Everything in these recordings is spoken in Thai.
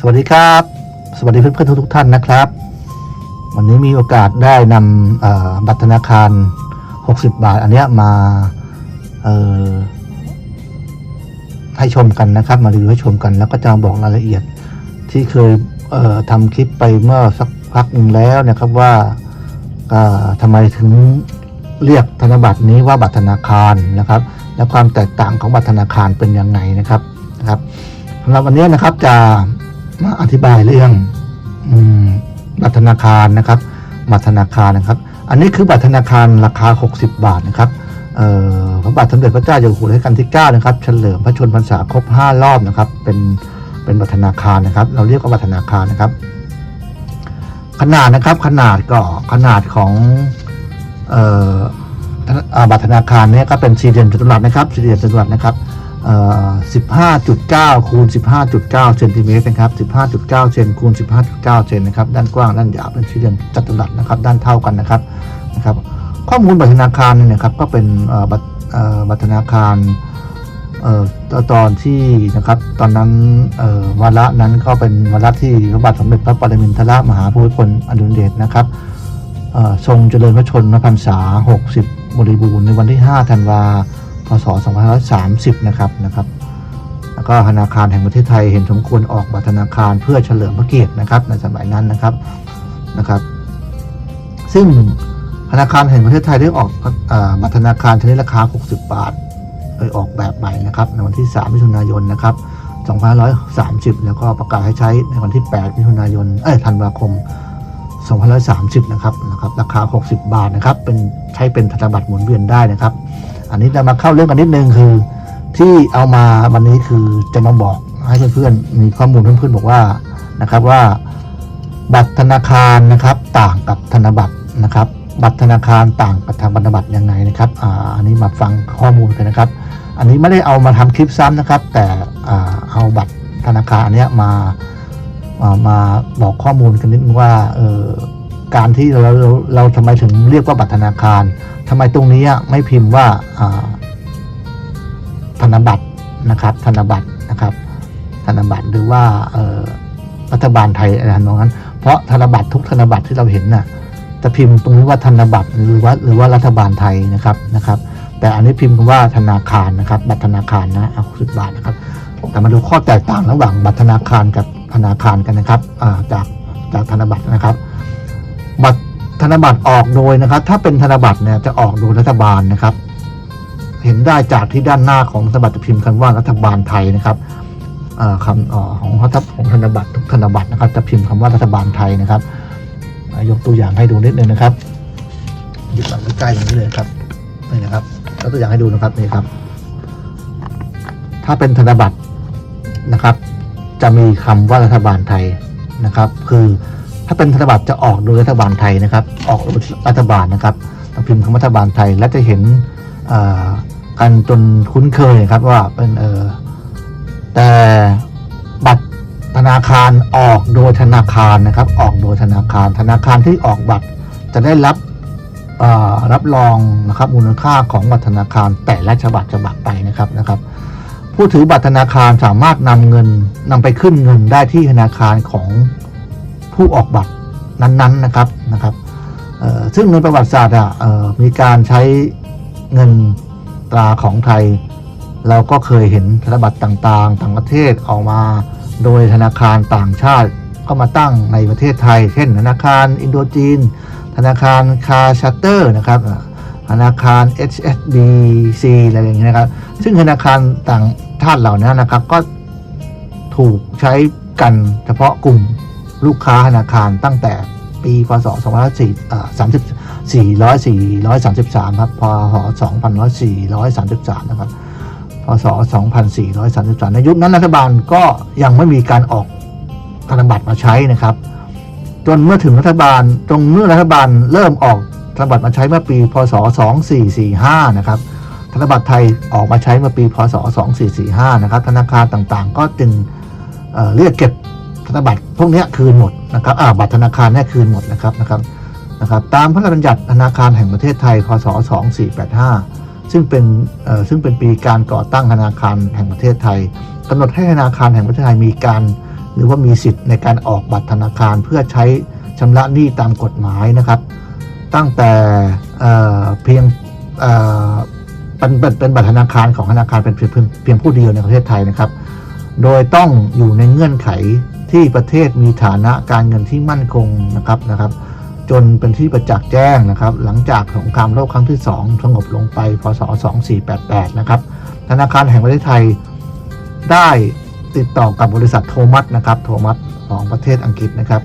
สวัสดีครับ สวัสดีเพื่อนๆทุกท่านนะครับ วันนี้มีโอกาสได้นำบัตรธนาคาร 60 บาท อันเนี้ยมาให้ชมกันนะครับ มารีวิวให้ชมกัน แล้วก็จะบอกรายละเอียดที่เคยเทำคลิปไปเมื่อสักพักนึงแล้วนะครับว่าทำไมถึงเรียกธนบัตรนี้ว่าบัตรธนาคารนะครับ และความแตกต่างของบัตรธนาคารเป็นยังไงนะครับนะครับสำหรับวันนี้นะครับจะ มาอธิบายเรื่องอบัตรธนาคารนะครับบัตรธนาคารนะครับ อันนี้คือบัตรธนาคารราคา 60 บาทนะครับพระบาทสมเด็จพระเจ้าอยู่หัวรัชกาลที่9นะครับเฉลิมพระชนมพรรษาครบ 5 รอบนะครับ เป็นเป็นบัตรธนาคารนะครับ เราเรียกว่าบัตรธนาคารนะครับ ขนาดนะครับขนาดก็ขนาดของออบัตรธนาคารเนี่ยก็เป็นสี่เหลี่ยมจัตุรัสนะครับสี่เหลี่ยมจัตุรัสนะครับ 15.9 คูณ 15.9 เซนติเมตรนะครับ 15.9 เซนคูณ 15.9 เซนนะครับ ด้านกว้าง ด้านยาวเป็นสี่เหลี่ยมจัตุรัสนะครับ ด้านเท่ากันนะครับ นะครับ ข้อมูลบัตรธนาคารเนี่ยนะครับ ก็เป็นเอ่อบัตรเอ่อบัตรธนาคารเอ่อตอนที่นะครับ ตอนนั้นเอ่อวาระนั้นก็เป็นวาระที่พระบาทสมเด็จพระปรมินทรมหาภูมิพลอดุลยเดชนะครับเอ่อทรงเจริญพระชนมพรรษา 60 บริบูรณ์ในวันที่ 5 ธันวา พศ 2530 นะครับนะครับ แล้วก็ธนาคารแห่งประเทศไทยเห็นสมควรออกบัตรธนาคารเพื่อเฉลิมพระเกียรตินะครับ ในสมัยนั้นนะครับนะครับ ซึ่งธนาคารแห่งประเทศไทยได้ออกอบัตรธนาคารชนิดราคา 60 บาทโดยออกแบบใหม่นะครับ ในวันที่ 3 มิถุนายนนะครับ2530 แล้วก็ประกาศให้ใช้ในวันที่ 8 มิถุนายน เอ้ย ธันวาคม 2530 นะครับ นะครับ ราคา 60 บาทนะครับ เป็นใช้เป็นธนบัตรหมุนเวียนได้นะครับ อันนี้จะมาเข้าเรื่องกันนิดนึงคือ ที่เอามาวันนี้คือจะมาบอกให้เพื่อนๆมีข้อมูลเพื่อนๆบอกว่านะครับว่า บัตรธนาคารนะครับต่างกับธนบัตรนะครับ บัตรธนาคารต่างกับธนบัตรยังไงนะครับอ่าอันนี้มาฟังข้อมูลกันนะครับ อันนี้ไม่ได้เอามาทำคลิปซ้ำนะครับ แต่อ่าเอาบัตรธนาคารอันเนี้ยมามามาบอกข้อมูลกันนิดนึงว่าเออการที่เราเราเราทำไมถึงเรียกว่าบัตรธนาคาร ทำไมตรงนี้ไม่พิมพ์ว่าธนบัตรนะครับ ธนบัตรนะครับ ธนบัตรหรือว่ารัฐบาลไทยอะไรนองนั้น เพราะธนบัตรทุกธนบัตรที่เราเห็นน่ะจะพิมพ์ตรงนี้ว่าธนบัตรหรือว่าหรือว่ารัฐบาลไทยนะครับนะครับ แต่อันนี้พิมพ์คำว่าธนาคารนะครับ บัตรธนาคารนะเอาสิบบาทนะครับ แต่มาดูข้อแตกต่างระหว่างบัตรธนาคารกับธนาคารกันนะครับจากจากธนบัตรนะครับ บัตร ธนบัตรออกโดยนะครับ ถ้าเป็นธนบัตรเนี่ยจะออกโดยรัฐบาลนะครับ เห็นได้จากที่ด้านหน้าของธนบัตรจะพิมพ์คำว่ารัฐบาลไทยนะครับคำเอ่อของรัฐของธนบัตรทุกธนบัตรนะครับจะพิมพ์คำว่ารัฐบาลไทยนะครับ ยกตัวอย่างให้ดูนิดนึงนะครับหยิบมาใกล้ๆอย่างนี้เลยครับนี่นะครับยกตัวอย่างให้ดูนะครับนี่ครับ ถ้าเป็นธนบัตรนะครับ จะมีคำว่ารัฐบาลไทยนะครับ คือ ถ้าเป็นธนบัตรจะออกโดยรัฐบาลไทยนะครับ ออกโดยรัฐบาลนะครับต้องพิมพ์คำรัฐบาลไทยและจะเห็นกันจนคุ้นเคยครับว่าเป็นเออแต่บัตรธนาคารออกโดยธนาคารนะครับ ออกโดยธนาคาร ธนาคารที่ออกบัตรจะได้รับรับรองนะครับมูลค่าของบัตรธนาคารแต่ละฉบับฉบับไปนะครับนะครับ ผู้ถือบัตรธนาคารสามารถนำเงินนำไปขึ้นเงินได้ที่ธนาคารของ ผู้ออกบัตรนั้นๆนะครับนะครับซึ่งในประวัติศาสตร์อะมีการใช้เงินตราของไทย เราก็เคยเห็นธนบัตรต่างๆ ต่างประเทศออกมา โดยธนาคารต่างชาติก็มาตั้งในประเทศไทย เช่น ธนาคารอินโดจีน ธนาคารคาชัตเตอร์นะครับธนาคาร HSBC อะไรอย่างเงี้ยนะครับ ซึ่งธนาคารต่างชาติเหล่านี้นะครับ ก็ถูกใช้กันเฉพาะกลุ่ม ลูกค้าธนาคารตั้งแต่ปีพศ2433 ครับ พศ 2433 นะครับ พศ 2433 ในยุคนั้นรัฐบาลก็ยังไม่มีการออกธนบัตรมาใช้นะครับ จนเมื่อถึงรัฐบาลตรงเมื่อรัฐบาลเริ่มออกธนบัตรมาใช้เมื่อปี พศ 2445 นะครับ ธนบัตรไทยออกมาใช้เมื่อปี พศ 2445 นะครับ ธนาคารต่างๆ ก็จึงเเรียกเก็บ ธนบัตรพวกนี้คืนหมดนะครับอ่าบัตรธนาคารเนี่ยคืนหมดนะครับนะครับนะครับ ตามพระราชบัญญัติธนาคารแห่งประเทศไทย พศ 2485 ซึ่งเป็นเอ่อซึ่งเป็นปีการก่อตั้งธนาคารแห่งประเทศไทยกำหนดให้ธนาคารแห่งประเทศไทยมีการ หรือว่ามีสิทธิ์ในการออกบัตรธนาคารเพื่อใช้ชำระหนี้ตามกฎหมายนะครับ ตั้งแต่เอ่อเพียงเอ่อเป็นเป็นบัตรธนาคารของธนาคารเป็นเพียงเพียงผู้เดียวในประเทศไทยนะครับ โดยต้องอยู่ในเงื่อนไข ที่ประเทศมีฐานะการเงินที่มั่นคงนะครับนะครับ จนเป็นที่ประจักษ์แจ้งนะครับ หลังจากสงครามโลกครั้งที่ 2 สงบลงไปพศ 2488 นะครับ ธนาคารแห่งประเทศไทยได้ติดต่อกับบริษัทโทมัสนะครับโทมัสของประเทศอังกฤษนะครับ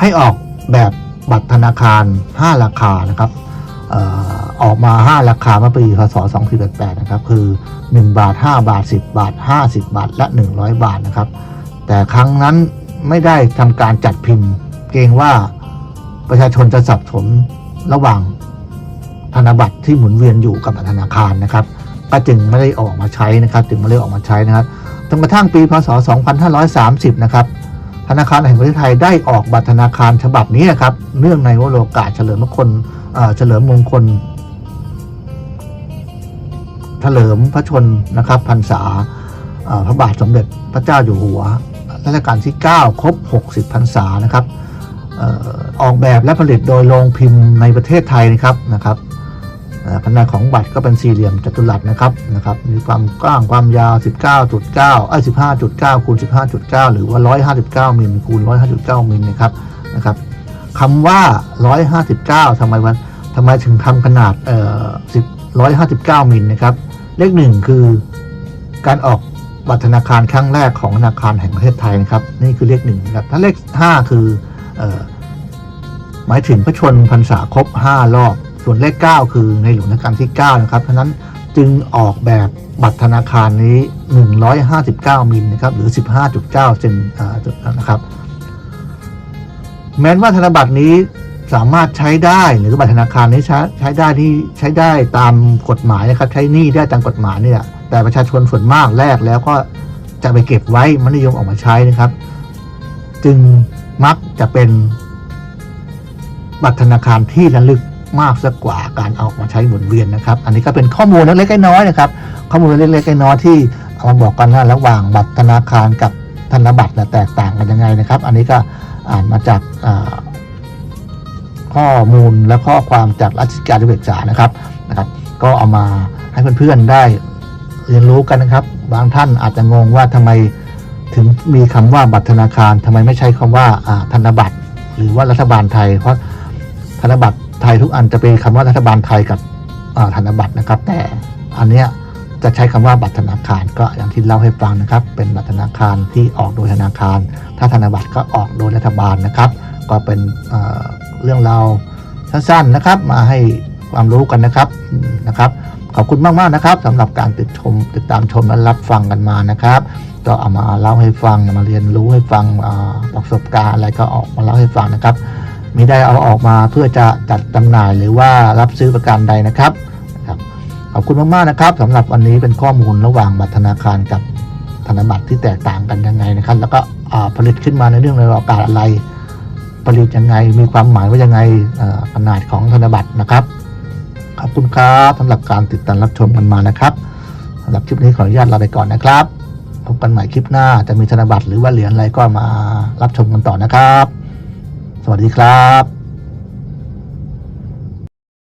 ให้ออกแบบบัตรธนาคาร 5 ราคานะครับออออกมา 5 ราคาเมื่อปีพศ2488 นะครับ คือ 1 บาท 5 บาท 10 บาท 50 บาท และ 100 บาทนะครับ แต่ครั้งนั้นไม่ได้ทำการจัดพิมพ์ เกรงว่าประชาชนจะสับสนระหว่างธนบัตรที่หมุนเวียนอยู่กับธนาคารนะครับ ก็จึงไม่ได้ออกมาใช้นะครับ จึงไม่ได้ออกมาใช้นะครับจนกระทั่งปีพศ 2530 นะครับ ธนาคารแห่งประเทศไทยได้ออกบัตรธนาคารฉบับนี้นะครับ เนื่องในวโรกาสเฉลิมมงคลเฉลิมมงคลเฉลิมพระชนนะครับพรรษาพระบาทสมเด็จพระเจ้าอยู่หัว รัชกาลที่ 9 ครบ 60พรรษานะครับออกแบบและผลิตโดยโรงพิมพ์ในประเทศไทยนะครับนะครับขนาดของบัตรก็เป็นสี่เหลี่ยมจัตุรัสนะครับนะครับมีความกว้างความยาว 19.9เอ้ย15.9คูณ15.9 หรือว่า 159มิลคูณ159มิลนะครับนะครับคำว่า 159ทำไมวันทำไมถึงทำขนาดเอ่อ159มิลนะครับ เลขหนึ่งคือการออก บัตรธนาคารครั้งแรกของธนาคารแห่งประเทศไทยนะครับ นี่คือเลขหนึ่งครับถ้าเลขห้าคืออหมายถึงพระชนพรรษาครบ5รอบ ส่วนเลข9คือในหลวงรัชกาลที่9นะครับเพราะนั้นจึงออกแบบบัตรธนาคารนี้ 159 มิลนะครับหรือ 15.9 เซนอ่าจุดนะครับ แม้ว่าธนบัตรนี้ สามารถใช้ได้หรือบัตรธนาคารนี้ใช้ใช้ได้ที่ใช้ได้ตามกฎหมายนะครับ ใช้หนี้ได้ตามกฎหมายเนี่ย แต่ประชาชนส่วนมากแรกแล้วก็จะไปเก็บไว้ม่นิยมออกมาใช้นะครับ จึงมักจะเป็น บัตรธนาคารที่ระลึกมากสักกว่าการเอาออกมาใช้หมุนเวียนนะครับ อันนี้ก็เป็นข้อมูลเล็กๆน้อยๆนะครับ ข้อมูลเล็กๆน้อยๆที่เอามาบอกกันว่าระหว่างบัตรธนาคารกับธนบัตรแตกต่างกันยังไงนะครับ อันนี้ก็อ่านมาจากอ่า ข้อมูลและข้อความจากราชการดิเบกษานะครับนะครับ ก็เอามาให้เพื่อนๆได้เรียนรู้กันนะครับ บางท่านอาจจะงงว่าทำไมถึงมีคำว่าบัตรธนาคารทำไมไม่ใช้คำว่าอ่าธนบัตร หรือว่ารัฐบาลไทย เพราะธนบัตรไทยทุกอันจะเป็นคำว่ารัฐบาลไทยกับธนบัตรนะครับ แต่อันเนี้ยจะใช้คำว่าบัตรธนาคารก็อย่างที่เล่าให้ฟังนะครับ เป็นบัตรธนาคารที่ออกโดยธนาคาร ถ้าธนบัตรก็ออกโดยรัฐบาลนะครับ ก็เป็น เรื่องราวสั้นๆนะครับ มาให้ความรู้กันนะครับนะครับ ขอบคุณมากๆนะครับสำหรับการติดชมติดตามชมและรับฟังกันมานะครับ ก็เอามาเล่าให้ฟังมาเรียนรู้ให้ฟังอ่าประสบการณ์อะไรก็ออกมาเล่าให้ฟังนะครับไม่ได้เอาออกมาเพื่อจะจัดจำหน่ายหรือว่ารับซื้อประการใดนะครับขอบคุณมากๆนะครับสำหรับวันนี้เป็นข้อมูลระหว่างบัตรธนาคารกับธนบัตรที่แตกต่างกันยังไงนะครับ แล้วก็อ่าผลิตขึ้นมาในเรื่องในโอกาสอะไร ผลิตยังไง มีความหมายว่ายังไงขนาดของธนบัตรนะครับ ขอบคุณครับสำหรับการติดตามรับชมกันมานะครับสำหรับคลิปนี้ขออนุญาตลาไปก่อนนะครับพบกันใหม่คลิปหน้าจะมีธนบัตรหรือว่าเหรียญอะไรก็มารับชมกันต่อนะครับ สวัสดีครับ